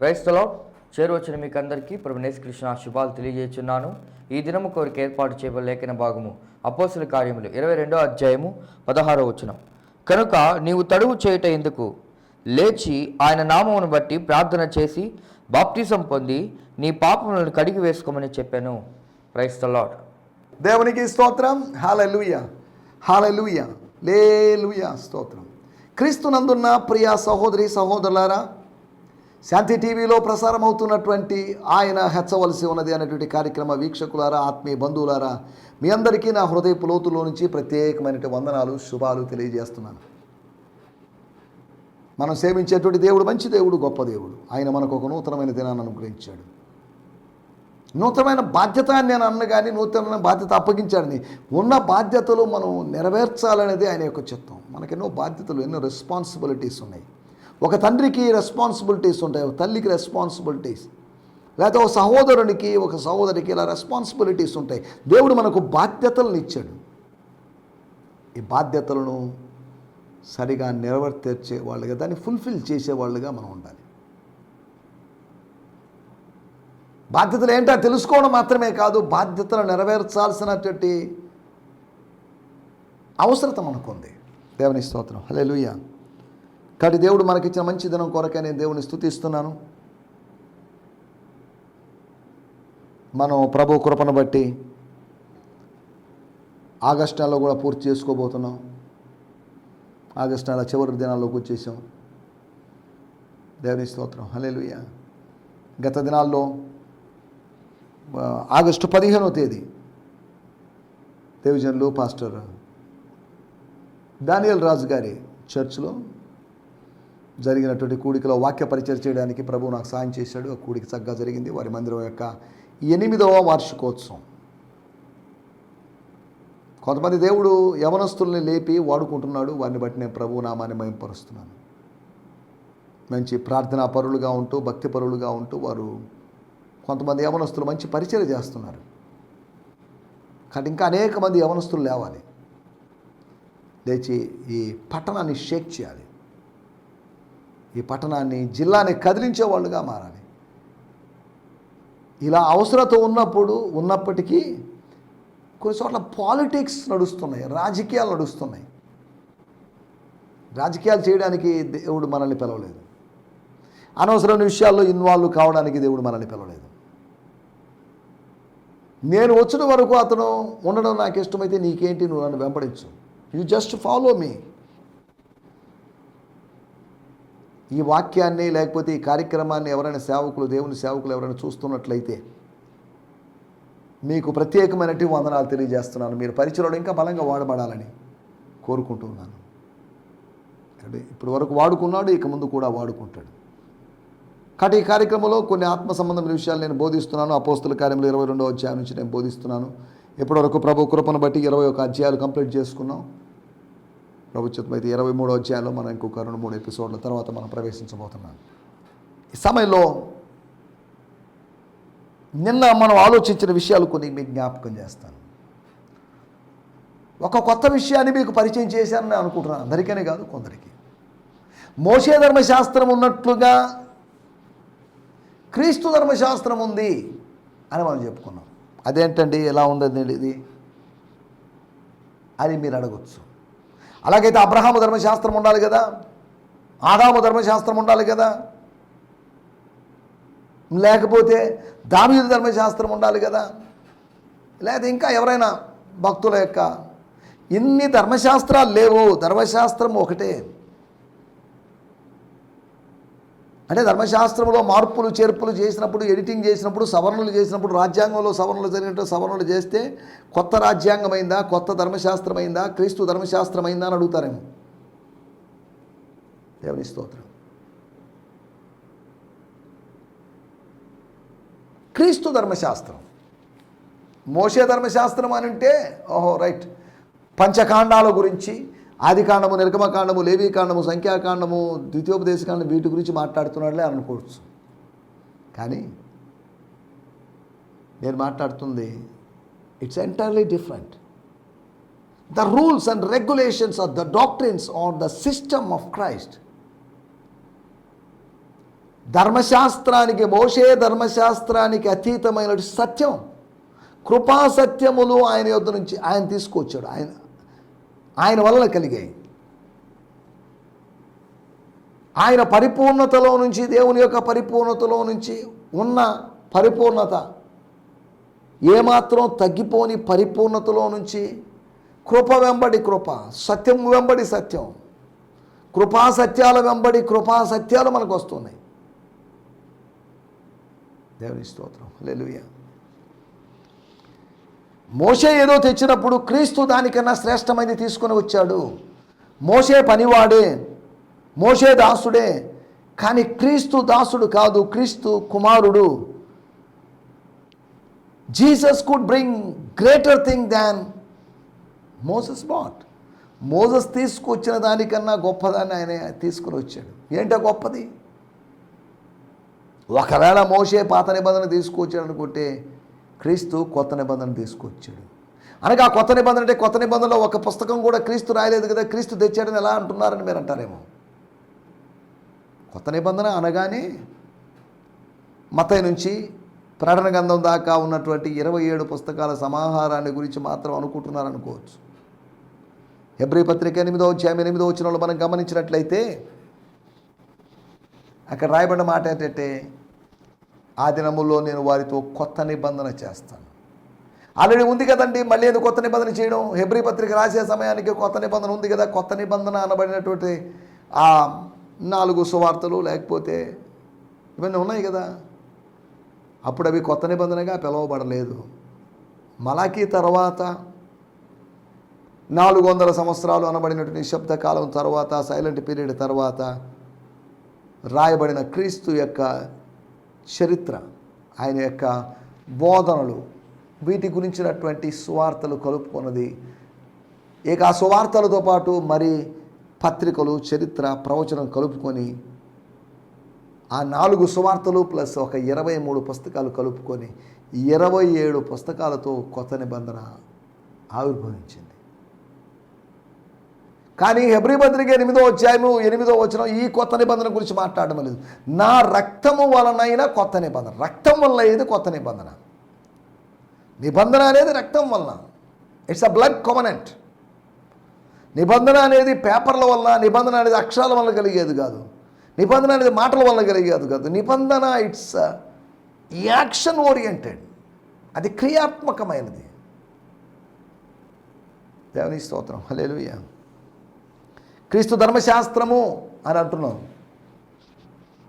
క్రైస్తలో చేరువచ్చిన మీకు అందరికీ ప్రభు కృష్ణ శుభాలు తెలియజేస్తున్నాను ఈ దినము కోరిక ఏర్పాటు చేయబడిన లేఖన భాగము అపోసుల కార్యములు ఇరవై రెండో అధ్యాయము పదహారో వచనం. కనుక నీవు తడువు చేయుట ఎందుకు? లేచి ఆయన నామమును బట్టి ప్రార్థన చేసి బాప్తిసం పొంది నీ పాపములను కడిగి వేసుకోమని చెప్పాను. క్రైస్తలాడ్ దేవునికి స్తోత్రం. హాలూయ హాలలుయ లేలుయ స్తోత్రం. క్రీస్తునందున్న ప్రియ సహోదరి సహోదరులారా శాంతి టీవీలో ప్రసారం అవుతున్నటువంటి ఆయన హెచ్చవలసి ఉన్నది అనేటువంటి కార్యక్రమ వీక్షకులారా ఆత్మీయ బంధువులారా మీ అందరికీ నా హృదయపు లోతులో నుంచి ప్రత్యేకమైన వందనాలు శుభాలు తెలియజేస్తున్నాను. మనం సేవించేటువంటి దేవుడు మంచి దేవుడు గొప్ప దేవుడు. ఆయన మనకు ఒక నూతనమైన దినాన్ని అనుగ్రహించాడు. నూతనమైన బాధ్యత అని నేను అన్న కానీ నూతనమైన బాధ్యత అప్పగించాడని ఉన్న బాధ్యతలు మనం నెరవేర్చాలనేది ఆయన యొక్క చిత్తం. మనకెన్నో ఎన్నో బాధ్యతలు ఎన్నో రెస్పాన్సిబిలిటీస్ ఉన్నాయి. ఒక తండ్రికి రెస్పాన్సిబిలిటీస్ ఉంటాయి ఒక తల్లికి రెస్పాన్సిబిలిటీస్ లేకపోతే ఒక సహోదరునికి ఒక సహోదరికి ఇలా రెస్పాన్సిబిలిటీస్ ఉంటాయి. దేవుడు మనకు బాధ్యతలను ఇచ్చాడు. ఈ బాధ్యతలను సరిగా నెరవేర్చే వాళ్ళుగా దాన్ని ఫుల్ఫిల్ చేసేవాళ్ళుగా మనం ఉండాలి. బాధ్యతలు ఏంటో తెలుసుకోవడం మాత్రమే కాదు బాధ్యతలు నెరవేర్చాల్సినటువంటి అవసరత మనకుంది. దేవుని స్తోత్రం. హలే లూయ కాబట్టి దేవుడు మనకిచ్చిన మంచి దినం కొరకే నేను దేవుని స్థుతిస్తున్నాను. మనం ప్రభు కృపను బట్టి ఆగస్టు నెలలో కూడా పూర్తి చేసుకోబోతున్నాం. ఆగస్టు నెల చివరి దినాల్లోకి వచ్చేసాం. దేవుని స్తోత్రం. హలేలుయ్య గత దినాల్లో ఆగస్టు పదిహేనవ తేదీ దేవజన్లు పాస్టర్ దానియల్ రాజు గారి చర్చ్లో జరిగినటువంటి కూడికలో వాక్య పరిచయం చేయడానికి ప్రభు నాకు సాయం చేశాడు. ఆ కూడిక చక్కగా జరిగింది. వారి మందిరం యొక్క ఎనిమిదవ వార్షికోత్సవం. కొంతమంది దేవుడు యవనస్తుల్ని లేపి వాడుకుంటున్నాడు. వారిని బట్టి నేను ప్రభు నామాన్ని మయంపరుస్తున్నాను మంచి ప్రార్థనా పరులుగా ఉంటూ భక్తి పరులుగా ఉంటూ వారు కొంతమంది యవనస్తులు మంచి పరిచయం చేస్తున్నారు. కానీ ఇంకా అనేక మంది యవనస్తులు లేవాలి. లేచి ఈ పట్టణాన్ని షేక్ చేయాలి. ఈ పట్టణాన్ని జిల్లాని కదిలించే వాళ్ళుగా మారాలి. ఇలా అవసరత ఉన్నప్పుడు ఉన్నప్పటికీ కొన్ని చోట్ల పాలిటిక్స్ నడుస్తున్నాయి రాజకీయాలు నడుస్తున్నాయి. రాజకీయాలు చేయడానికి దేవుడు మనల్ని పిలవలేదు. అనవసరమైన విషయాల్లో ఇన్వాల్వ్ కావడానికి దేవుడు మనల్ని పిలవలేదు. నేను వచ్చిన వరకు అతను ఉండడం నాకు ఇష్టమైతే నీకేంటి? నువ్వు నన్ను వెంబడించు. యూ జస్ట్ ఫాలో మీ ఈ వాక్యాన్ని లేకపోతే ఈ కార్యక్రమాన్ని ఎవరైనా సేవకులు దేవుని సేవకులు ఎవరైనా చూస్తున్నట్లయితే మీకు ప్రత్యేకమైనటువంటి వందనాలు తెలియజేస్తున్నాను. మీరు పరిచయంలో ఇంకా బలంగా వాడబడాలని కోరుకుంటున్నాను అంటే ఇప్పటి వరకు వాడుకున్నాడు ఇక ముందు కూడా వాడుకుంటాడు. కాబట్టి ఈ కార్యక్రమంలో కొన్ని ఆత్మ సంబంధమైన విషయాలు నేను బోధిస్తున్నాను. అపోస్తుల కార్యంలో ఇరవై రెండో అధ్యాయం నుంచి నేను బోధిస్తున్నాను. ఇప్పటివరకు ప్రభు కృపను బట్టి ఇరవై ఒక అధ్యాయాలు కంప్లీట్ చేసుకున్నాం. ప్రభు అయితే ఇరవై మూడో అధ్యాయంలో మనం ఇంకొక రెండు మూడు ఎపిసోడ్ల తర్వాత మనం ప్రవేశించబోతున్నాం. ఈ సమయంలో నిన్న మనం ఆలోచించిన విషయాలు కొన్ని మీకు జ్ఞాపకం చేస్తాను. ఒక కొత్త విషయాన్ని మీకు పరిచయం చేశానని నేను అనుకుంటున్నాను. అందరికనే కాదు కొందరికి. మోసే ధర్మశాస్త్రం ఉన్నట్లుగా క్రీస్తు ధర్మశాస్త్రం ఉంది అని మనం చెప్పుకున్నాం. అదేంటండి ఎలా ఉందండి ఇది అని మీరు అడగచ్చు. అలాగైతే అబ్రహాము ధర్మశాస్త్రం ఉండాలి కదా? ఆదాము ధర్మశాస్త్రం ఉండాలి కదా? లేకపోతే దావీదు ధర్మశాస్త్రం ఉండాలి కదా? లేదా ఇంకా ఎవరైనా భక్తుల యొక్క ఇన్ని ధర్మశాస్త్రాలు లేవు ధర్మశాస్త్రం ఒకటే. అంటే ధర్మశాస్త్రంలో మార్పులు చేర్పులు చేసినప్పుడు ఎడిటింగ్ చేసినప్పుడు సవరణలు చేసినప్పుడు రాజ్యాంగంలో సవరణలు జరిగినట్టు సవరణలు చేస్తే కొత్త రాజ్యాంగమైందా కొత్త ధర్మశాస్త్రమైందా క్రీస్తు ధర్మశాస్త్రమైందా అని అడుగుతారేమో. దేవుని స్తోత్రం. క్రీస్తు ధర్మశాస్త్రం. మోసే ధర్మశాస్త్రం అని అంటే ఓహో రైట్. పంచకాండాల గురించి ఆదికాండము నిర్గమకాండము లేవీకాండము సంఖ్యాకాండము ద్వితీయోపదేశకాండం వీటి గురించి మాట్లాడుతున్నాడులే అనుకోవచ్చు కానీ నేను మాట్లాడుతుంది it's entirely different the rules and regulations of the doctrines on the system of Christ ధర్మశాస్త్రానికి మోషే ధర్మశాస్త్రానికి అతీతమైన సత్యం. కృపాసత్యములు ఆయన యొద్ద నుంచి ఆయన తీసుకొచ్చాడు ఆయన ఆయన వలన కలిగాయి. ఆయన పరిపూర్ణతలో నుంచి దేవుని యొక్క పరిపూర్ణతలో నుంచి ఉన్న పరిపూర్ణత ఏమాత్రం తగ్గిపోని పరిపూర్ణతలో నుంచి కృప వెంబడి కృప సత్యం వెంబడి సత్యం. కృపా సత్యాల వెంబడి కృపా సత్యాలు మనకు వస్తున్నాయి. దేవుని స్తోత్రం. లెలుయా మోషే ఏదో తెచ్చినప్పుడు క్రీస్తు దానికన్నా శ్రేష్టమైనది తీసుకొని వచ్చాడు. మోషే పనివాడే మోషే దాసుడే కానీ క్రీస్తు దాసుడు కాదు క్రీస్తు కుమారుడు. Jesus could bring greater thing than Moses but. Moses తీసుకొచ్చిన దానికన్నా గొప్పదాన్ని ఆయన తీసుకుని వచ్చాడు. ఏంటో గొప్పది? ఒకవేళ మోసే పాత నిబంధన తీసుకొచ్చాడు అనుకుంటే క్రీస్తు కొత్త నిబంధన తీసుకొచ్చాడు. అనగా ఆ కొత్త నిబంధన అంటే కొత్త నిబంధనలో ఒక పుస్తకం కూడా క్రీస్తు రాయలేదు కదా క్రీస్తు తెచ్చాడని ఎలా అంటున్నారని మీరు అంటారేమో. కొత్త నిబంధన అనగానే మతయ్య నుంచి ప్రకటన గంధం దాకా ఉన్నటువంటి ఇరవై ఏడు పుస్తకాల సమాహారాన్ని గురించి మాత్రం అనుకుంటున్నారు అనుకోవచ్చు. హెబ్రి పత్రిక ఎనిమిదో అధ్యాయం ఎనిమిదో వచ్చిన వాళ్ళు మనం గమనించినట్లయితే అక్కడ రాయబడిన మాట ఏంటంటే ఆ దినముల్లో నేను వారితో కొత్త నిబంధన చేస్తాను. ఆల్రెడీ ఉంది కదండి మళ్ళీ ఎందుకు కొత్త నిబంధన చేయడం? హెబ్రి పత్రిక రాసే సమయానికి కొత్త నిబంధన ఉంది కదా? కొత్త నిబంధన అనబడినటువంటి ఆ నాలుగు సువార్తలు లేకపోతే ఇవన్నీ ఉన్నాయి కదా? అప్పుడు అవి కొత్త నిబంధనగా పిలువబడలేదు. మలాకీ తర్వాత నాలుగు వందల సంవత్సరాలు అనబడినటువంటి నిశ్శబ్ద కాలం తర్వాత సైలెంట్ పీరియడ్ తర్వాత రాయబడిన క్రీస్తు యొక్క చరిత్ర ఆయన యొక్క బోధనలు వీటి గురించినటువంటి సువార్తలు కలుపుకున్నది. ఇక ఆ సువార్తలతో పాటు మరి పత్రికలు చరిత్ర ప్రవచనం కలుపుకొని ఆ నాలుగు సువార్తలు ప్లస్ ఒక ఇరవై మూడు పుస్తకాలు కలుపుకొని ఇరవై ఏడు పుస్తకాలతో కొత్త నిబంధన ఆవిర్భవించింది. కానీ హెబ్రి పత్రిక ఎనిమిదో అధ్యాయము ఎనిమిదో వచ్చిన ఈ కొత్త నిబంధన గురించి మాట్లాడడం లేదు. నా రక్తము వలనైనా కొత్త నిబంధన. రక్తం వలన ఏది కొత్త నిబంధన? నిబంధన అనేది రక్తం వలన. ఇట్స్ అ బ్లడ్ కొమనెంట్ నిబంధన అనేది పేపర్ల వల్ల నిబంధన అనేది అక్షరాల వల్ల కలిగేది కాదు. నిబంధన అనేది మాటల వల్ల కలిగేది కాదు. నిబంధన ఇట్స్ యాక్షన్ ఓరియంటెడ్. అది క్రియాత్మకమైనది. దేవుని స్తోత్రం. హలేలుయ్యా క్రీస్తు ధర్మశాస్త్రము అని అంటున్నాం.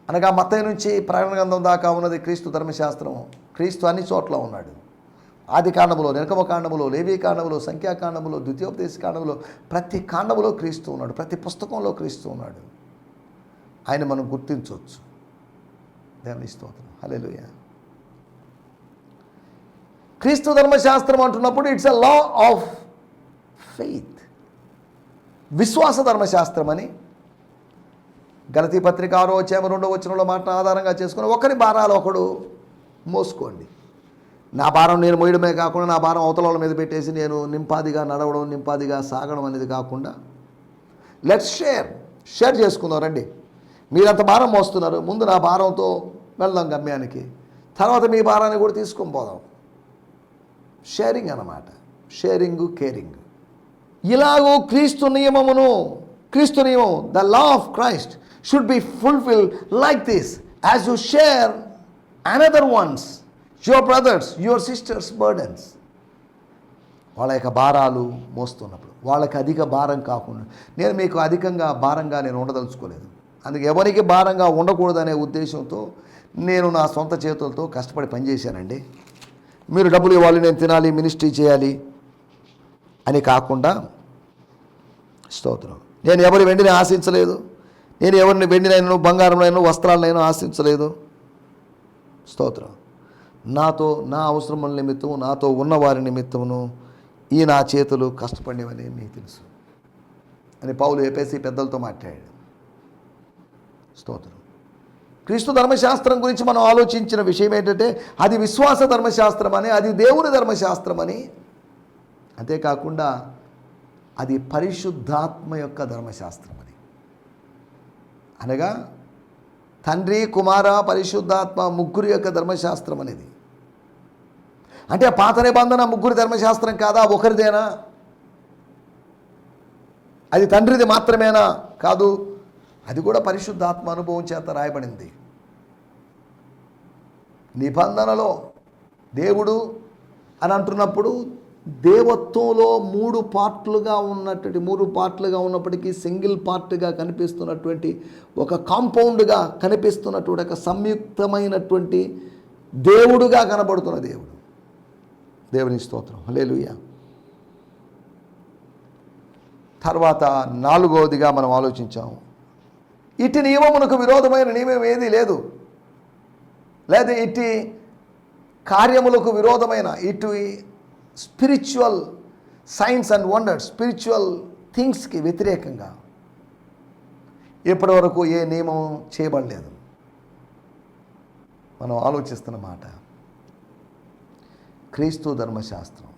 అనగా మతయ్య నుంచి ప్రకటన గ్రంథం దాకా ఉన్నది క్రీస్తు ధర్మశాస్త్రము. క్రీస్తు అన్ని చోట్ల ఉన్నాడు. ఆది కాండములో నిరకమ కాండములో లేవీ కాండములో సంఖ్యాకాండములో ద్వితీయోపదేశ కాండములో ప్రతి కాండములో క్రీస్తు ఉన్నాడు. ప్రతి పుస్తకంలో క్రీస్తు ఉన్నాడు. ఆయన మనం గుర్తించవచ్చు. దేవుని స్తోత్రం. హల్లెలూయా. క్రీస్తు ధర్మశాస్త్రం అంటున్నప్పుడు it's a law of faith విశ్వాస ధర్మశాస్త్రం అని గలతీ పత్రిక ఆరో వచ్చాము రెండో వచ్చినలో మాట ఆధారంగా చేసుకుని ఒకరి భారాలు ఒకడు మోసుకోండి. నా భారం నేను మోయడమే కాకుండా నా భారం అవతల మీద పెట్టేసి నేను నింపాదిగా నడవడం నింపాదిగా సాగడం అనేది కాకుండా లెట్స్ షేర్ షేర్ చేసుకుందాం రండి. మీరంత భారం మోస్తున్నారు ముందు నా భారంతో వెళ్దాం గమ్యానికి. తర్వాత మీ భారాన్ని కూడా తీసుకొని పోదాం. షేరింగ్ అన్నమాట. షేరింగ్ కేరింగ్ ఇలాగూ క్రీస్తు నియమమును క్రీస్తు నియమం the law of Christ should be fulfil like this as you share another ones your brothers your sisters burdens వాళ్ళ యొక్క భారాలు మోస్తున్నప్పుడు వాళ్ళకి అధిక భారం కాకుండా నేను మీకు అధికంగా భారంగా నేను ఉండదలుచుకోలేదు. అందుకే ఎవరికి భారంగా ఉండకూడదనే ఉద్దేశంతో నేను నా సొంత చేతులతో కష్టపడి పనిచేశానండి. మీరు డబ్బులు ఇవ్వాలి నేను తినాలి మినిస్ట్రీ చేయాలి అని కాకుండా స్తోత్రం. నేను ఎవరి వెండిని ఆశించలేదు. నేను ఎవరిని వెండినైనా బంగారంలో వస్త్రాలనైనా ఆశించలేదు. స్తోత్రం. నాతో నా అవసరముల నిమిత్తం నాతో ఉన్నవారి నిమిత్తమును ఈ నా చేతులు కష్టపడేవని మీకు తెలుసు అని పౌలు చెప్పేసి పెద్దలతో మాట్లాడాడు. స్తోత్రం. క్రీస్తు ధర్మశాస్త్రం గురించి మనం ఆలోచించిన విషయం ఏంటంటే అది విశ్వాస ధర్మశాస్త్రం అని అది దేవుని ధర్మశాస్త్రం అని అంతేకాకుండా అది పరిశుద్ధాత్మ యొక్క ధర్మశాస్త్రం అది అనగా తండ్రి కుమార పరిశుద్ధాత్మ ముగ్గురు యొక్క ధర్మశాస్త్రం అనేది అంటే పాత నిబంధన ముగ్గురు ధర్మశాస్త్రం కాదా? ఒకరిదేనా? అది తండ్రిది మాత్రమేనా? కాదు. అది కూడా పరిశుద్ధాత్మ అనుభవం చేత రాయబడింది. నిబంధనలో దేవుడు అని అంటున్నప్పుడు దేవత్వంలో మూడు పార్ట్లుగా ఉన్నటువంటి మూడు పార్ట్లుగా ఉన్నప్పటికీ సింగిల్ పార్ట్గా కనిపిస్తున్నటువంటి ఒక కాంపౌండ్గా కనిపిస్తున్నటువంటి ఒక సంయుక్తమైనటువంటి దేవుడుగా కనబడుతున్న దేవుడు. దేవుని స్తోత్రం. హల్లెలూయా. తర్వాత నాలుగవదిగా మనం ఆలోచించాము ఇటు నియమమునకు విరోధమైన నియమం ఏదీ లేదు. లేదా ఇటు కార్యములకు విరోధమైన ఇటు spiritual signs and wonders spiritual థింగ్స్కి వ్యతిరేకంగా ఇప్పటివరకు ఏ నియమం చేయబడలేదు. మనం ఆలోచిస్తున్న మాట క్రీస్తు ధర్మశాస్త్రం.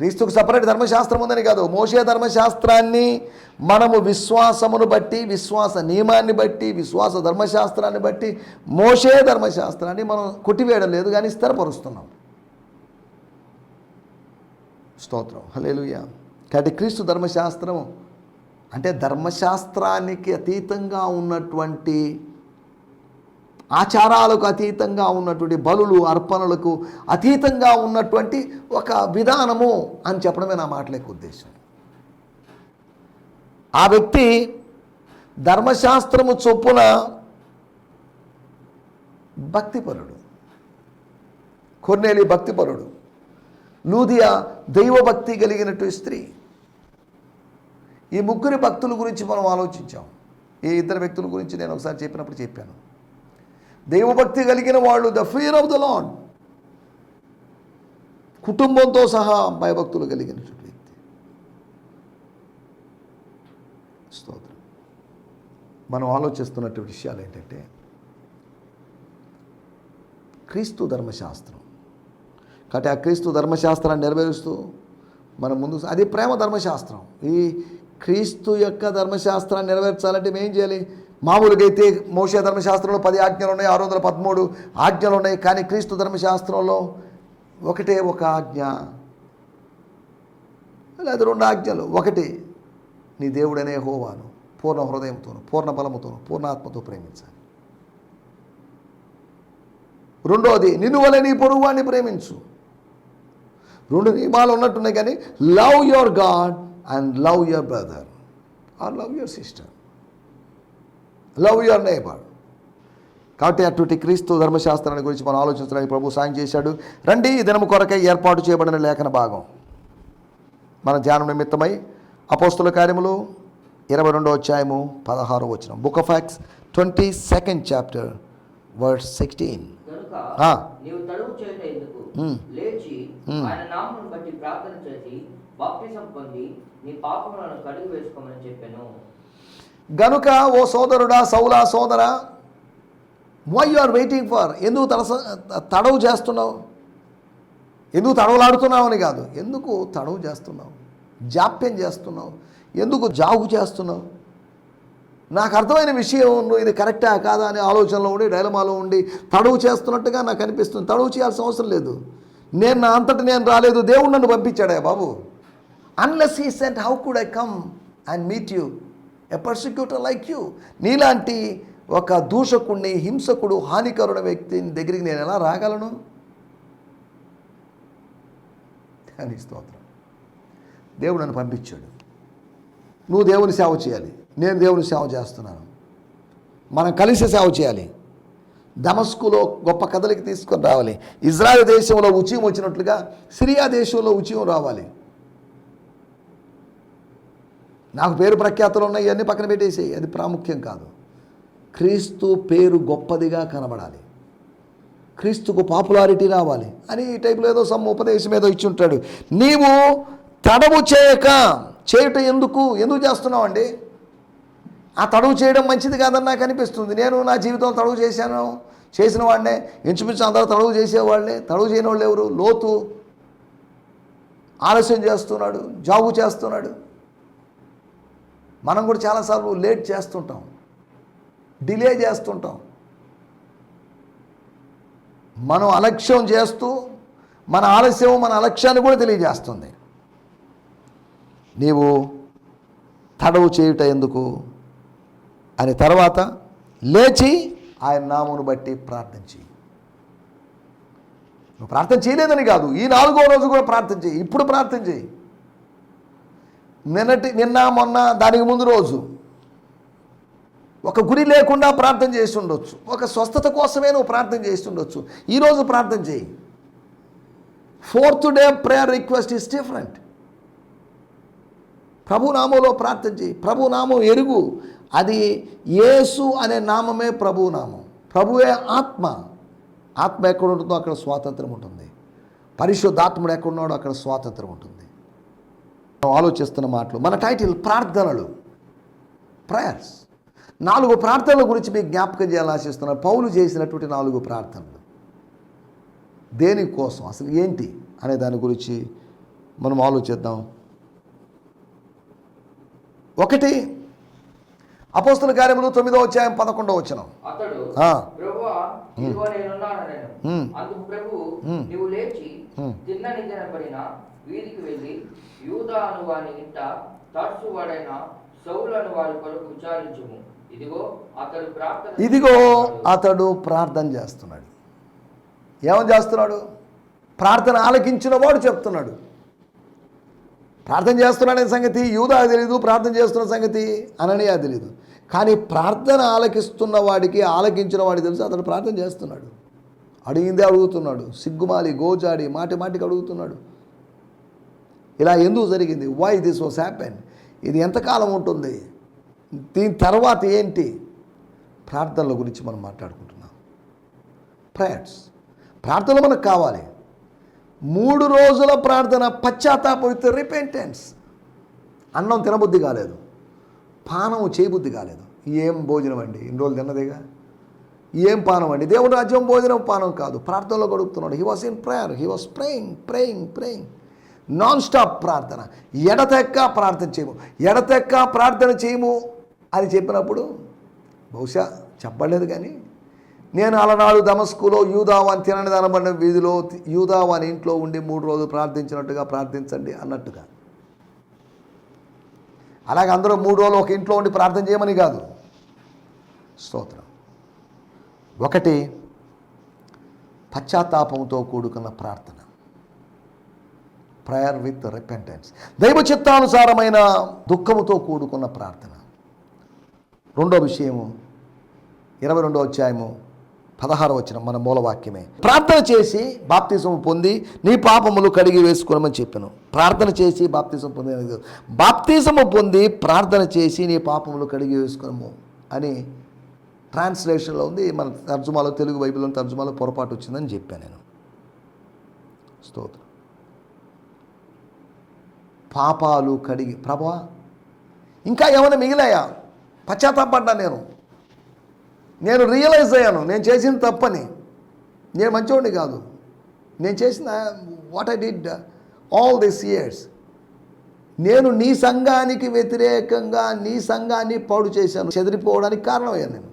క్రీస్తుకు సపరేట్ ధర్మశాస్త్రం ఉందని కాదు. మోషే ధర్మశాస్త్రాన్ని మనము విశ్వాసమును బట్టి విశ్వాస నియమాన్ని బట్టి విశ్వాస ధర్మశాస్త్రాన్ని బట్టి మోషే ధర్మశాస్త్రాన్ని మనం కొట్టివేయడం లేదు కానీ స్థిరపరుస్తున్నాం. స్తోత్రం. హలేలుయ కాబట్టి క్రీస్తు ధర్మశాస్త్రం అంటే ధర్మశాస్త్రానికి అతీతంగా ఉన్నటువంటి ఆచారాలకు అతీతంగా ఉన్నటువంటి బలులు అర్పణలకు అతీతంగా ఉన్నటువంటి ఒక విధానము అని చెప్పడమే నా మాటల యొక్క ఉద్దేశం. ఆ వ్యక్తి ధర్మశాస్త్రము చొప్పున భక్తిపరుడు. కొన్నేలి భక్తిపరుడు. లూదియా దైవభక్తి కలిగినటువంటి స్త్రీ. ఈ ముగ్గురి భక్తుల గురించి మనం ఆలోచించాం. ఈ ఇద్దరు వ్యక్తుల గురించి నేను ఒకసారి చెప్పినప్పుడు చెప్పాను. దైవభక్తి కలిగిన వాళ్ళు the fear of the lord కుటుంబంతో సహా భయభక్తులు కలిగినటువంటి వ్యక్తి. స్తోత్రం. మనం ఆలోచిస్తున్నటువంటి విషయాలు ఏంటంటే క్రీస్తు ధర్మశాస్త్రం. కాబట్టి ఆ క్రీస్తు ధర్మశాస్త్రాన్ని నెరవేరుస్తూ మనం ముందు అది ప్రేమ ధర్మశాస్త్రం. ఈ క్రీస్తు యొక్క ధర్మశాస్త్రాన్ని నెరవేర్చాలంటే మేము ఏం చేయాలి? మామూలుగా అయితే మోసే ధర్మశాస్త్రంలో పది ఆజ్ఞలు ఉన్నాయి ఆరు వందల పదమూడు ఆజ్ఞలు ఉన్నాయి కానీ క్రీస్తు ధర్మశాస్త్రంలో ఒకటే ఒక ఆజ్ఞ. లేదా రెండు ఆజ్ఞలు. ఒకటి నీ దేవుడనే హోవాను పూర్ణ హృదయంతోను పూర్ణ బలముతోను పూర్ణాత్మతో ప్రేమించాలి. రెండోది నిన్ను వలె నీ పొరుగువాన్ని ప్రేమించు. రెండు నియమాలు ఉన్నట్టున్నాయి కానీ love your God and love your brother. Or love your sister. Love your neighbour. కాబట్టి అటువంటి క్రీస్తు ధర్మశాస్త్రాన్ని గురించి మనం ఆలోచించడానికి ప్రభు సాయం చేశాడు. రండి ఈ దినము కొరకై ఏర్పాటు చేయబడిన లేఖన భాగం. మన ధ్యానం నిమిత్తమై అపోస్తుల కార్యములు ఇరవై రెండో అధ్యాయము పదహారు వచ్చిన book of acts twenty second chapter word sixteen గనుక ఓ సోదరుడా సౌలా సోదర why you are waiting for ఎందుకు తడస తడవు చేస్తున్నావు? ఎందుకు తడవలాడుతున్నావు అని కాదు. ఎందుకు తడవు చేస్తున్నావు? జాప్యం చేస్తున్నావు? ఎందుకు జాగు చేస్తున్నావు? నాకు అర్థమైన విషయం నువ్వు ఇది కరెక్టా కాదా అనే ఆలోచనలో ఉండి డైలమాలో ఉండి తడవు చేస్తున్నట్టుగా నాకు అనిపిస్తుంది. తడవు చేయాల్సిన అవసరం లేదు. నేను నా అంతటి నేను రాలేదు. దేవుడు నన్ను పంపించాడే బాబు? Unless he sent how could I come and meet you a persecutor like you నీలాంటి ఒక దూషకుడిని హింసకుడు హానికరుణ వ్యక్తిని దగ్గరికి నేను ఎలా రాగలను? అని స్తోత్రం. దేవుడు నన్ను పంపించాడు. నువ్వు దేవుని సేవ చేయాలి. నేను దేవుని సేవ చేస్తున్నాను. మనం కలిసి సేవ చేయాలి. దమస్కులో గొప్ప కథలకి తీసుకొని రావాలి. ఇజ్రాయెల్ దేశంలో ఉచియం వచ్చినట్లుగా సిరియా దేశంలో ఉచియం రావాలి. నాకు పేరు ప్రఖ్యాతులు ఉన్నాయి ఇవన్నీ పక్కన పెట్టేసేయి. అది ప్రాముఖ్యం కాదు. క్రీస్తు పేరు గొప్పదిగా కనబడాలి. క్రీస్తుకు పాపులారిటీ రావాలి. అని ఈ టైపులో ఏదో సమ్ ఉపదేశం ఏదో ఇచ్చి ఉంటాడు నీవు తడవు చేయక చేయట ఎందుకు? ఎందుకు చేస్తున్నావు అండి ఆ తడవు చేయడం మంచిది కాదని నాకు అనిపిస్తుంది. నేను నా జీవితంలో తడువు చేశాను. చేసిన వాడినే ఇంచుమించు అందరూ తడువు చేసేవాళ్ళే. తడువు చేయని వాళ్ళు ఎవరు? లోతు ఆలస్యం చేస్తున్నాడు జాబు చేస్తున్నాడు. మనం కూడా చాలాసార్లు లేట్ చేస్తుంటాం. డిలే చేస్తుంటాం. మనం అలక్ష్యం చేస్తూ మన ఆలస్యం మన అలక్ష్యాన్ని కూడా తెలియజేస్తుంది. నీవు తడవు చేయుట ఎందుకు? అని తర్వాత లేచి ఆయన నామును బట్టి ప్రార్థన చేయి నువ్వు ప్రార్థన చేయలేదని కాదు. ఈ నాలుగో రోజు కూడా ప్రార్థన చేయి ఇప్పుడు ప్రార్థన చేయి నిన్నటి నిన్న మొన్న దానికి ముందు రోజు ఒక గురి లేకుండా ప్రార్థన చేసి ఉండొచ్చు. ఒక స్వస్థత కోసమే నువ్వు ప్రార్థన చేసి ఉండొచ్చు. ఈరోజు ప్రార్థన చేయి. Fourth day prayer request is different. ప్రభు నామంలో ప్రార్థన చేయి. ప్రభు నామం ఎరుగు. అది యేసు అనే నామమే ప్రభునామం ప్రభువే ఆత్మ. ఆత్మ ఎక్కడ ఉంటుందో అక్కడ స్వాతంత్రం ఉంటుంది. పరిశుద్ధాత్ముడు ఎక్కడున్నాడో అక్కడ స్వాతంత్రం ఉంటుంది. ఆలోచిస్తున్న మాటలు మన టైటిల్ ప్రార్థనలు ప్రేయర్స్ నాలుగు ప్రార్థనల గురించి మీకు జ్ఞాపకం చేయాలని ఆశిస్తున్నాను పౌలు చేసినటువంటి నాలుగు ప్రార్థనలు. దేనికోసం అసలు ఏంటి అనే దాని గురించి మనం ఆలోచిద్దాం. ఒకటి అపోస్తుల కార్యములు తొమ్మిదో అధ్యాయం పదకొండో వచ్చిన. అందుకు ప్రభు ఉమ్. నీవు లేచి ఉమ్. తిన్నని వీధికి వెళ్ళి యూదా అను వాని ఇంట తర్సు వాడైన సౌలను వారి కొరకు విచారించుము. ఇదిగో అతడు ప్రార్థన ఇదిగో చేస్తున్నాడు. అతడు ప్రార్థన చేస్తున్నాడు. ఏమని చేస్తున్నాడు? ప్రార్థన ఆలకించిన వాడు చెప్తున్నాడు. ప్రార్థన చేస్తున్నాడనే సంగతి యూదా తెలియదు ప్రార్థన చేస్తున్న సంగతి అననియా తెలియదు కానీ ప్రార్థన ఆలకిస్తున్న వాడికి ఆలకించిన వాడికి తెలుసు అతడు ప్రార్థన చేస్తున్నాడు. అడిగిందే అడుగుతున్నాడు. సిగ్గుమాలి గోజాడి మాటి మాటికి అడుగుతున్నాడు. ఇలా ఎందుకు జరిగింది? వై దిస్ వాస్ హ్యాపెన్ ఇది ఎంతకాలం ఉంటుంది? దీని తర్వాత ఏంటి? ప్రార్థనల గురించి మనం మాట్లాడుకుంటున్నాం. ప్రయర్స్ ప్రార్థనలు మనకు కావాలి. మూడు రోజుల ప్రార్థన పశ్చాత్తాప విత్ రిపెంటెన్స్ అన్నం తినబుద్ధి కాలేదు. పానం చేయబుద్ధి కాలేదు. ఏం భోజనం అండి? ఇన్ని రోజులు తిన్నదేగా? ఏం పానం అండి? దేవుడు రాజ్యం భోజనం పానం కాదు. ప్రార్థనలో గడుపుతున్నాడు. He was in prayer he was praying praying praying non stop ప్రార్థన. ఎడతెక్క ప్రార్థన చేయము. ఎడతెక్క ప్రార్థన చేయము అని చెప్పినప్పుడు బహుశా చెప్పలేదు కానీ నేను అలనాడు దమస్కులో యూదావాన్ తినని దానబడిన వీధిలో యూదావాన్ ఇంట్లో ఉండి మూడు రోజులు ప్రార్థించినట్టుగా ప్రార్థించండి అన్నట్టుగా. అలాగే అందరూ మూడు రోజులు ఒక ఇంట్లో ఉండి ప్రార్థన చేయమని కాదు. స్తోత్రం. ఒకటి పశ్చాత్తాపంతో కూడుకున్న ప్రార్థన. Prayer with repentance. దైవ చిత్తానుసారమైన దుఃఖముతో కూడుకున్న ప్రార్థన. రెండో విషయము ఇరవై రెండో అధ్యాయము పదహారు వచ్చిన మన మూలవాక్యమే. ప్రార్థన చేసి బాప్తిజం పొంది నీ పాపములు కడిగి వేసుకోనమని చెప్పాను. ప్రార్థన చేసి బాప్తిజం పొంది అనేది బాప్తిజము పొంది ప్రార్థన చేసి నీ పాపములు కడిగి వేసుకోనము అని ట్రాన్స్లేషన్లో ఉంది. మన తర్జుమాలో తెలుగు బైబిల్లో తర్జుమాలో పొరపాటు వచ్చిందని చెప్పాను నేను. స్తోత్రం. పాపాలు కడిగి ప్రభా ఇంకా ఏమైనా మిగిలాయా? పశ్చాత్తాపడ్డా నేను. నేను రియలైజ్ అయ్యాను నేను చేసిన తప్పని. నేను మంచివాడిని కాదు. నేను చేసిన what I did all this years నేను నీ సంఘానికి వ్యతిరేకంగా నీ సంఘాన్ని పాడు చేశాను. చెదిరిపోవడానికి కారణమయ్యాను నేను.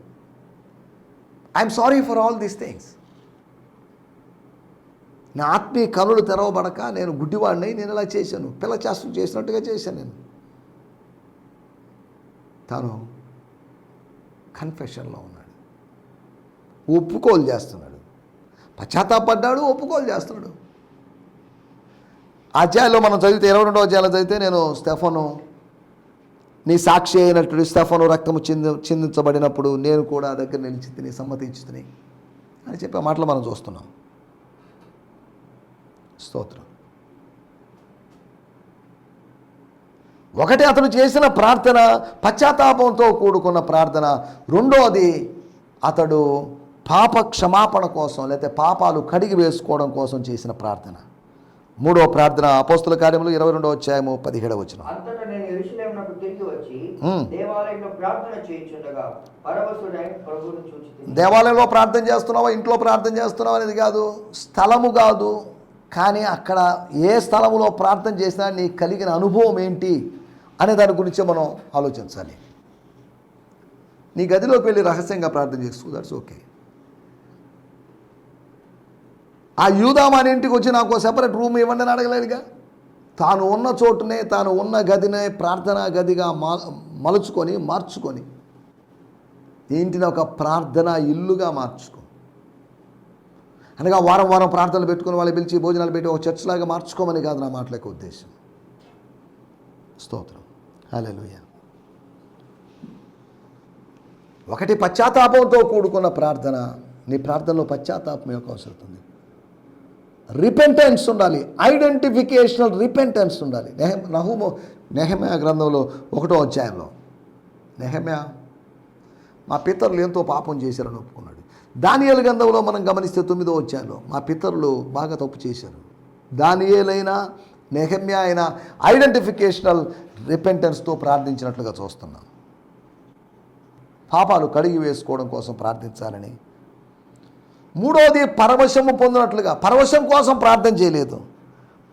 I'm sorry for all these things నా ఆత్మీయ కనులు తెరవబడక నేను గుడ్డివాడిని నేను ఇలా చేశాను. పిల్ల చేస్తూ చేసినట్టుగా చేశాను నేను. తను కన్ఫెషన్లో ఉన్నాడు. ఒప్పుకోలు చేస్తున్నాడు. పశ్చాత్తాపడ్డాడు ఒప్పుకోలు చేస్తున్నాడు. అధ్యాయంలో మనం చదివితే ఇరవై రెండవ అధ్యాయంలో చదివితే నేను స్టెఫను నీ సాక్షి అయినట్టు స్టెఫను రక్తము చింది చిందించబడినప్పుడు నేను కూడా దగ్గర నిలిచి తిని సమ్మతించి తిని అని చెప్పే మాటలు మనం చూస్తున్నాం. స్తోత్రం. ఒకటి అతను చేసిన ప్రార్థన పశ్చాత్తాపంతో కూడుకున్న ప్రార్థన. రెండోది అతడు పాప క్షమాపణ కోసం లేకపోతే పాపాలు కడిగి వేసుకోవడం కోసం చేసిన ప్రార్థన. మూడో ప్రార్థన అపోస్తుల కార్యములు ఇరవై రెండో అధ్యాయము పదిహేడవ వచ్చిన దేవాలయంలో ప్రార్థన చేస్తున్నావా? ఇంట్లో ప్రార్థన చేస్తున్నావా అనేది కాదు. స్థలము కాదు. కానీ అక్కడ ఏ స్థలంలో ప్రార్థన చేసినా నీకు కలిగిన అనుభవం ఏంటి అనే దాని గురించి మనం ఆలోచించాలి. నీ గదిలోకి వెళ్ళి రహస్యంగా ప్రార్థన చేస్తూ దట్స్ ఓకే ఆ యూదాం ఇంటికి వచ్చి నాకు సెపరేట్ రూమ్ ఇవ్వండి అని అడగలేదుగా? తాను ఉన్న చోటునే తాను ఉన్న గదినే ప్రార్థనా గదిగా మలుచుకొని మార్చుకొని ఇంటిని ఒక ప్రార్థనా ఇల్లుగా మార్చుకో. అనగా వారం వారం ప్రార్థనలు పెట్టుకుని వాళ్ళు పిలిచి భోజనాలు పెట్టి ఒక చర్చ్లాగా మార్చుకోమని కాదు నా మాటల యొక్క ఉద్దేశం. స్తోత్రం. హల్లెలూయా. ఒకటి పశ్చాత్తాపంతో కూడుకున్న ప్రార్థన నీ ప్రార్థనలో పశ్చాత్తాపం యొక్క అవసరం ఉంది. రిపెంటెన్స్ ఉండాలి. ఐడెంటిఫికేషనల్ రిపెంటెన్స్ ఉండాలి. నెహ నహుమో నెహమ్యా గ్రంథంలో ఒకటో అధ్యాయంలో నెహమ్యా మా పితరులు ఎంతో పాపం చేశారని ఒప్పుకున్నాడు. దానియేలు గంధంలో మనం గమనిస్తే తొమ్మిదో వచ్చాను మా పితరులు బాగా తప్పు చేశారు. దానియేలైనా నెహమ్య అయినా ఐడెంటిఫికేషనల్ రిపెంటెన్స్తో ప్రార్థించినట్లుగా చూస్తున్నాం. పాపాలు కడిగి వేసుకోవడం కోసం ప్రార్థించాలని. మూడోది పరవశము పొందినట్లుగా పరవశం కోసం ప్రార్థన చేయలేదు.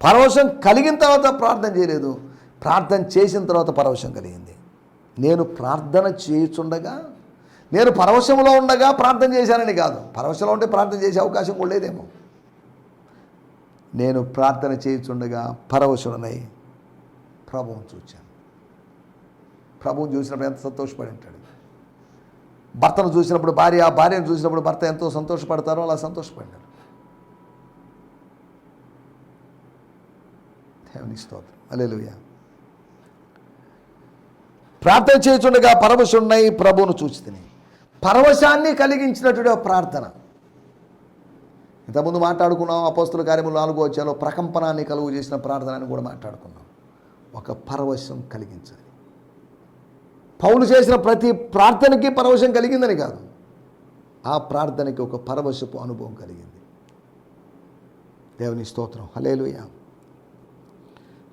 పరవశం కలిగిన తర్వాత ప్రార్థన చేయలేదు. ప్రార్థన చేసిన తర్వాత పరవశం కలిగింది. నేను ప్రార్థన చేయుచుండగా నేను పరవశంలో ఉండగా ప్రార్థన చేశానని కాదు. పరవశంలో ఉంటే ప్రార్థన చేసే అవకాశం కూడా లేదేమో. నేను ప్రార్థన చేయుచుండగా పరవశుడనై ప్రభువుని చూచాను. ప్రభువుని చూసినప్పుడు ఎంత సంతోషపడి ఉంటాడు భర్తను చూసినప్పుడు భార్య భార్యను చూసినప్పుడు భర్త ఎంతో సంతోషపడతారో అలా సంతోషపడ్డారు దేవుని స్తోత్రం. అలెలుయ ప్రార్థన చేయుచుండగా పరవశున్నై ప్రభువును చూచితిని. పరవశాన్ని కలిగించినటువంటి ఒక ప్రార్థన. ఇంతకుముందు మాట్లాడుకున్నాం అపోస్తుల కార్యములు నాలుగో వచ్చాలో ప్రకంపనాన్ని కలుగు చేసిన ప్రార్థన అని కూడా మాట్లాడుకున్నాం. ఒక పరవశం కలిగించాలి. పౌలు చేసిన ప్రతి ప్రార్థనకి పరవశం కలిగిందని కాదు. ఆ ప్రార్థనకి ఒక పరవశపు అనుభవం కలిగింది. దేవుని స్తోత్రం. హలేలుయ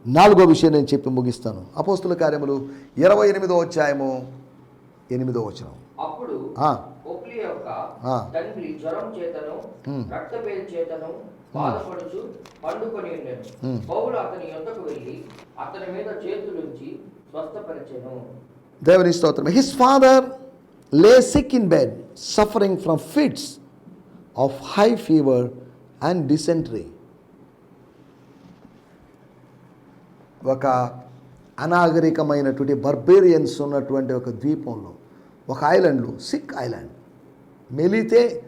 నాలుగో విషయం నేను చెప్పి ముగిస్తాను. అపోస్తుల కార్యములు ఇరవై ఎనిమిదో అధ్యాయము ఎనిమిదో వచనం. అప్పుడు ఆ, ఒప్లి యొక్క. తండ్రి జ్వరం చేతను ఉమ్. రక్తపేద చేతను బాధపడుచు పండుకొని ఉండెను. పౌలు అతని యొద్దకు వెళ్ళి అతని మీద చేతులుంచి స్వస్థపరిచెను దేవుని స్తోత్రం his father lay sick in bed suffering from fits of high fever and dysentery ఒక అనాగరికమైనటువంటి బర్బేరియన్స్ ఉన్నటువంటి ఒక ద్వీపంలో ఒక ఐలాండ్లో సిక్ ఐలాండ్. మెలితే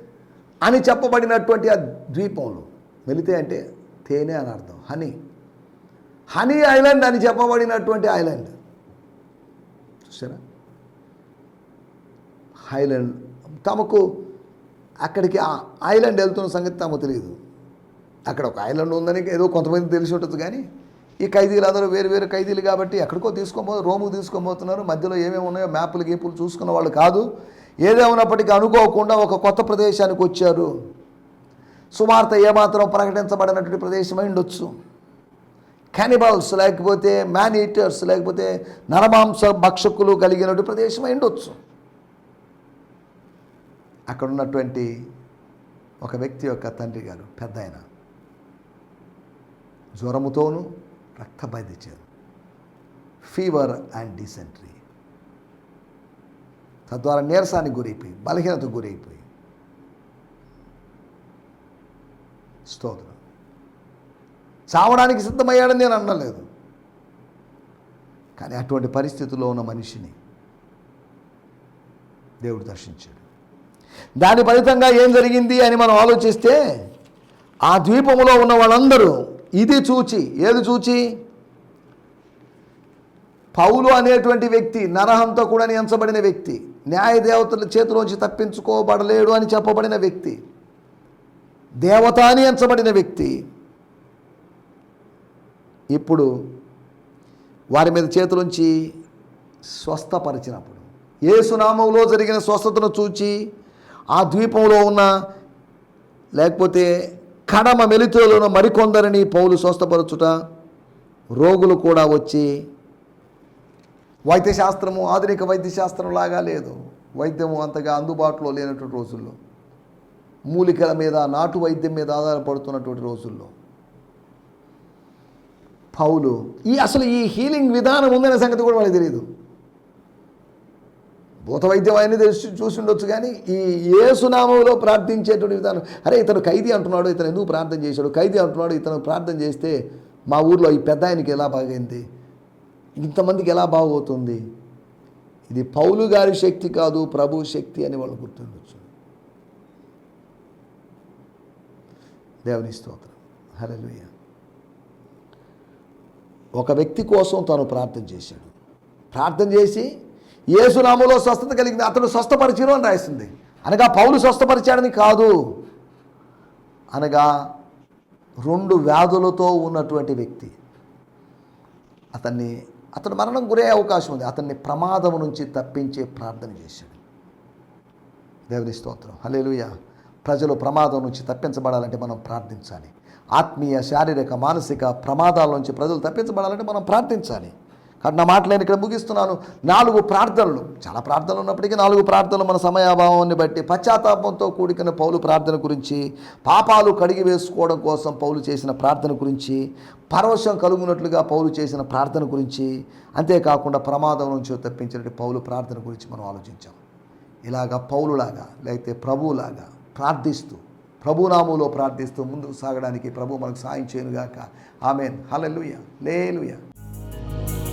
అని చెప్పబడినటువంటి ఆ ద్వీపంలో. మెలితే అంటే తేనె అని అర్థం. హనీ. హనీ ఐలాండ్ అని చెప్పబడినటువంటి ఐలాండ్. చూసారా ఐలాండ్. తమకు అక్కడికి ఆ ఐలాండ్ వెళ్తున్న సంగతి తమకు తెలియదు. అక్కడ ఒక ఐలాండ్ ఉందని ఏదో కొంతమంది తెలిసి ఉంటుంది కానీ ఈ ఖైదీలు అందరూ వేరు వేరు ఖైదీలు కాబట్టి ఎక్కడికో తీసుకోబో రోముకు తీసుకోబోతున్నారు మధ్యలో ఏమేమి ఉన్నాయో మ్యాపులు గీపులు చూసుకున్న వాళ్ళు కాదు. ఏదేమైనప్పటికీ అనుకోకుండా ఒక కొత్త ప్రదేశానికి వచ్చారు. సుమార్త ఏమాత్రం ప్రకటించబడినటువంటి ప్రదేశమై ఉండొచ్చు. క్యానిబల్స్ లేకపోతే మ్యాన్ ఈటర్స్ లేకపోతే నరమాంస భక్షకులు కలిగినటువంటి ప్రదేశం అయి ఉండొచ్చు. అక్కడ ఉన్నటువంటి ఒక వ్యక్తి యొక్క తండ్రి గారు పెద్ద ఆయన జ్వరముతోనూ రక్తబాధించారు ఫీవర్ అండ్ డిసెంట్రీ తద్వారా నీరసానికి గురైపోయి బలహీనతకు గురైపోయి. స్తోత్రం. చావడానికి సిద్ధమయ్యాడని నేను అనలేదు. కానీ అటువంటి పరిస్థితిలో ఉన్న మనిషిని దేవుడు దర్శించాడు. దాని ఫలితంగా ఏం జరిగింది అని మనం ఆలోచిస్తే ఆ ద్వీపంలో ఉన్న వాళ్ళందరూ ఇది చూచి ఏది చూచి? పౌలు అనేటువంటి వ్యక్తి నరహంతో కూడా ఎంచబడిన వ్యక్తి న్యాయదేవతల చేతిలోంచి తప్పించుకోబడలేడు అని చెప్పబడిన వ్యక్తి దేవత అని ఎంచబడిన వ్యక్తి. ఇప్పుడు వారి మీద చేతులుంచి స్వస్థపరిచినప్పుడు ఏసునామంలో జరిగిన స్వస్థతను చూచి ఆ ద్వీపంలో ఉన్న లేకపోతే కడమ మెలితులను మరికొందరిని పౌలు స్వస్థపరచుట రోగులు కూడా వచ్చి వైద్యశాస్త్రము ఆధునిక వైద్యశాస్త్రం లాగా లేదు. వైద్యము అంతగా అందుబాటులో లేనటువంటి రోజుల్లో మూలికల మీద నాటు వైద్యం మీద ఆధారపడుతున్నటువంటి రోజుల్లో పౌలు ఈ అసలు ఈ హీలింగ్ విధానం ఉందనే సంగతి కూడా వాళ్ళకి తెలియదు. భూత వైద్యం తెలిసి చూసి ఉండొచ్చు కానీ ఈ ఏసునామంలో ప్రార్థించేటువంటి విధానం అరే ఇతను ఖైదీ అంటున్నాడు ఇతను ఎందుకు ప్రార్థన చేశాడు ఖైదీ అంటున్నాడు ఇతను ప్రార్థన చేస్తే మా ఊర్లో ఈ పెద్ద ఆయనకి ఎలా బాగైంది ఇంతమందికి ఎలా బాగోతుంది ఇది పౌలు గారి శక్తి కాదు ప్రభు శక్తి అని వాళ్ళు గుర్తుండొచ్చు. దేవుని స్తోత్రం. హల్లెలూయ. ఒక వ్యక్తి కోసం తను ప్రార్థన చేశాడు. ప్రార్థన చేసి ఏసునామలో స్వస్థత కలిగింది. అతడు స్వస్థపరిచిరు అని రాసింది. అనగా పౌలు స్వస్థపరిచాడని కాదు. అనగా రెండు వ్యాధులతో ఉన్నటువంటి వ్యక్తి. అతన్ని అతడు మరణం గురే అవకాశం ఉంది. అతన్ని ప్రమాదం నుంచి తప్పించే ప్రార్థన చేశాడు. దేవుని స్తోత్రం. హలేలుయ ప్రజలు ప్రమాదం నుంచి తప్పించబడాలంటే మనం ప్రార్థించాలి. ఆత్మీయ శారీరక మానసిక ప్రమాదాల నుంచి ప్రజలు తప్పించబడాలంటే మనం ప్రార్థించాలి. కాబట్టి నా నేను ఇక్కడ ముగిస్తున్నాను. నాలుగు ప్రార్థనలు. చాలా ప్రార్థనలు ఉన్నప్పటికీ నాలుగు ప్రార్థనలు మన సమయాభావాన్ని బట్టి పశ్చాత్తాపంతో కూడికిన పౌలు ప్రార్థన గురించి పాపాలు కడిగి వేసుకోవడం కోసం పౌలు చేసిన ప్రార్థన గురించి పరవశం కలుగునట్లుగా పౌలు చేసిన ప్రార్థన గురించి అంతేకాకుండా ప్రమాదం నుంచి తప్పించినట్టు పౌలు ప్రార్థన గురించి మనం ఆలోచించాం. ఇలాగా పౌలులాగా లేకపోతే ప్రభువులాగా ప్రార్థిస్తూ ప్రభునామంలో ప్రార్థిస్తూ ముందుకు సాగడానికి ప్రభు మనకు సాయం చేయనుగాక. ఆమెన్. హల్లెలూయా. లేలుయా. ఈ